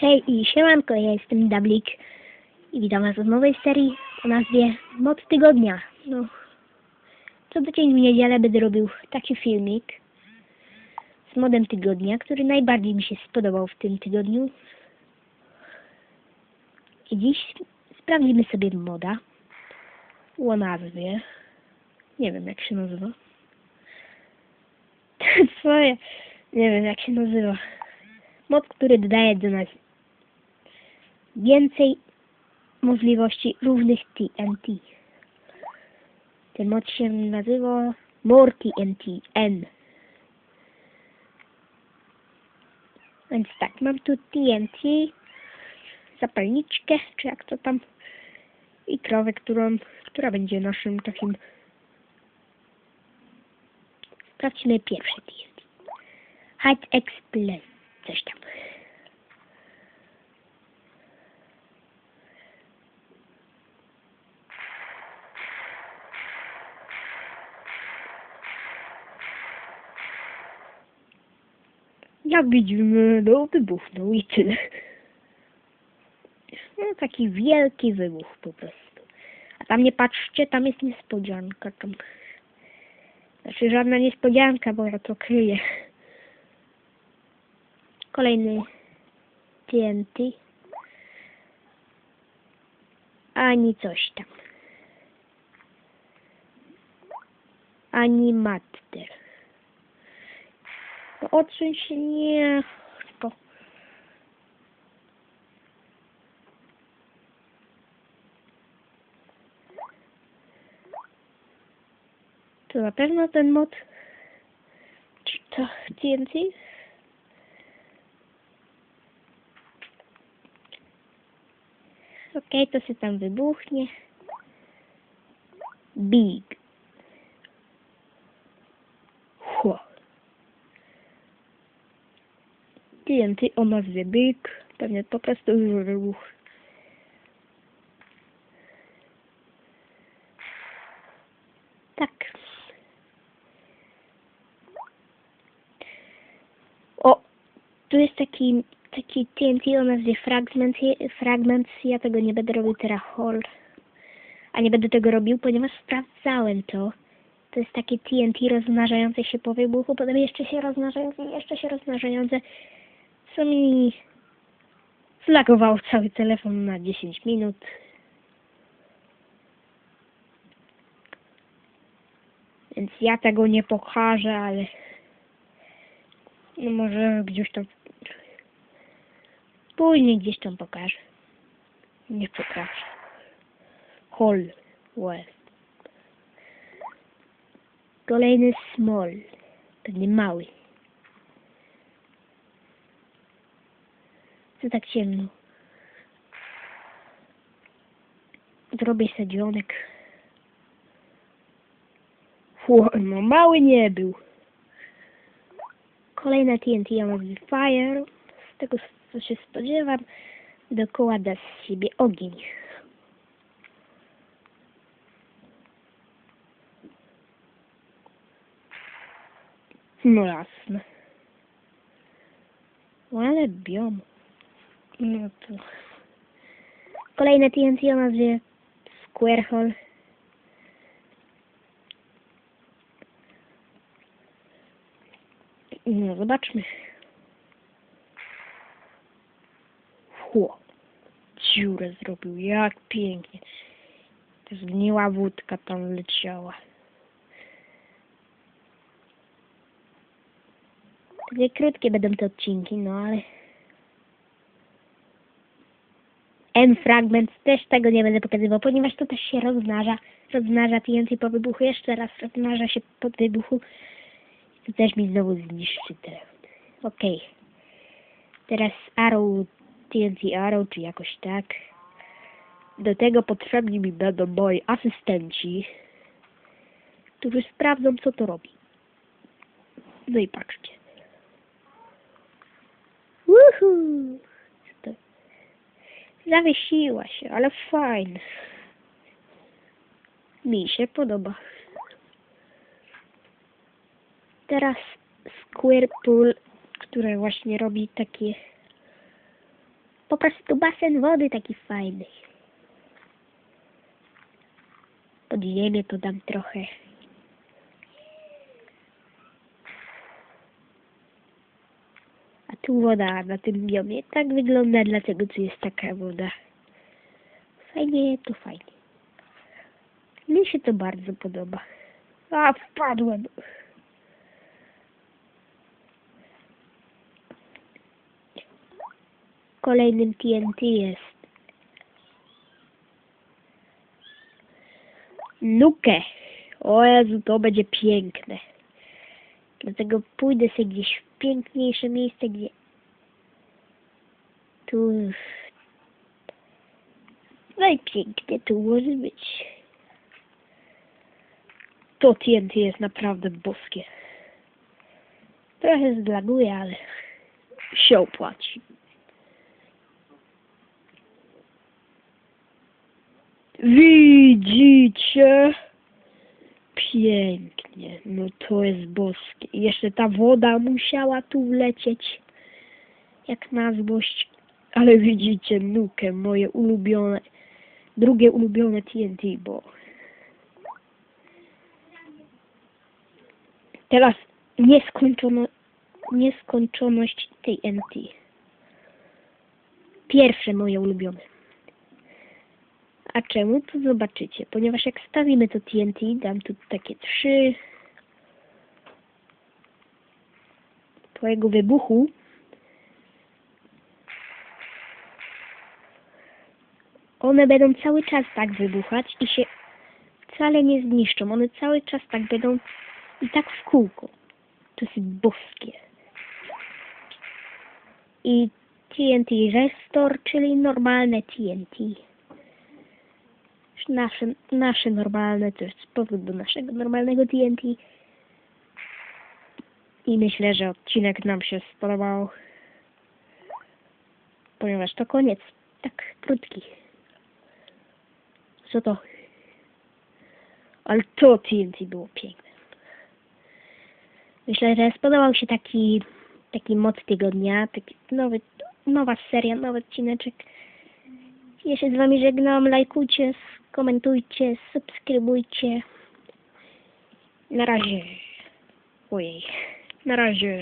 Hej i siemanko, ja jestem Dablik i witam was w nowej serii o nazwie Mod Tygodnia. No, co tydzień w niedzielę będę robił taki filmik z modem tygodnia, który najbardziej mi się spodobał w tym tygodniu. I dziś sprawdzimy sobie moda o nazwie. Nie wiem jak się nazywa. Ja? Nie wiem jak się nazywa. Mod, który dodaje do nas więcej możliwości różnych TNT. Ten mod się nazywa More TNT N. Więc tak, mam tu TNT, zapalniczkę, czy jak to tam, i krowę, którą, która będzie naszym takim... Sprawdźmy pierwsze TNT. Hide Explain, coś tam. Jak widzimy, no wybuchnął i tyle. No taki wielki wybuch po prostu. A tam nie patrzcie, tam jest niespodzianka. Tam. Znaczy żadna niespodzianka, bo ja to kryję. Kolejny TNT. Ani coś tam. Ani matter. Się, nie. To. To na pewno ten mod. Czy to TNT? Okej, to się tam wybuchnie. Big. TNT o nazwie Big. Pewnie po prostu wybuch. Tak. O, tu jest taki, taki TNT o nazwie Fragment, Fragments. Ja tego nie będę robił teraz hall. A nie będę tego robił, ponieważ sprawdzałem to. To jest takie TNT rozmnażające się po wybuchu, potem jeszcze się rozmnażające, jeszcze się rozmnażające. Co mi zlagował cały telefon na 10 minut. Więc ja tego nie pokażę, ale no może gdzieś tam później gdzieś tam pokażę. Nie pokażę. Hall West. Kolejny small. Pewnie mały. Co tak ciemno? Zrobię sadzionek. Ło, no mały nie był. Kolejna TNT mam Fire. Z tego co się spodziewam, dookoła da z siebie ogień. No jasne. Ale biom. No to... Kolejne TNT o nazwie Square Hole. No zobaczmy. Chło. Dziurę zrobił. Jak pięknie. Zgniła wódka tam leciała. Takie krótkie będą te odcinki, no ale... M-fragment też tego nie będę pokazywał, ponieważ to też się rozmnaża. Rozmnaża TNT po wybuchu, jeszcze raz rozmnaża się po wybuchu. To też mi znowu zniszczy. Okej. Teraz Arrow, TNT Arrow, czy jakoś tak. Do tego potrzebni mi będą moi asystenci, którzy sprawdzą, co to robi. No i patrzcie. Woohoo! Zawiesiła się, ale fajne. Mi się podoba. Teraz Squirpool, które właśnie robi takie po prostu basen wody taki fajny. Pod ziemię to dam trochę. A tu woda na tym biomie tak wygląda, dlatego tu jest taka woda. Fajnie, to fajnie. Mi się to bardzo podoba. A, wpadłem. Kolejnym TNT jest Nukę. O Jezu, to będzie piękne. Dlatego pójdę sobie gdzieś w piękniejsze miejsce, gdzie tu no i pięknie tu może być. To TNT jest naprawdę boskie. Trochę zlaguje, ale się opłaci. Widzicie? Pięknie. No to jest boskie. Jeszcze ta woda musiała tu wlecieć. Jak na złość. Ale widzicie, nukę, moje ulubione, drugie ulubione TNT, bo teraz nieskończono, nieskończoność TNT. Pierwsze moje ulubione. A czemu? To zobaczycie. Ponieważ jak stawimy to TNT, dam tu takie trzy. Po jego wybuchu one będą cały czas tak wybuchać i się wcale nie zniszczą. One cały czas tak będą i tak w kółko. To jest boskie. I TNT Restore, czyli normalne TNT. Nasze, nasze normalne, to jest powrót do naszego normalnego TNT. I myślę, że odcinek nam się spodobał. Ponieważ to koniec. Tak krótki. Co to? Ale to TNT było piękne. Myślę, że spodobał się taki, taki moc tygodnia, taki nowy, nowa seria, nowy odcineczek. Ja się z wami żegnam, lajkujcie, komentujcie, subskrybujcie. Na razie. Ojej. Na razie.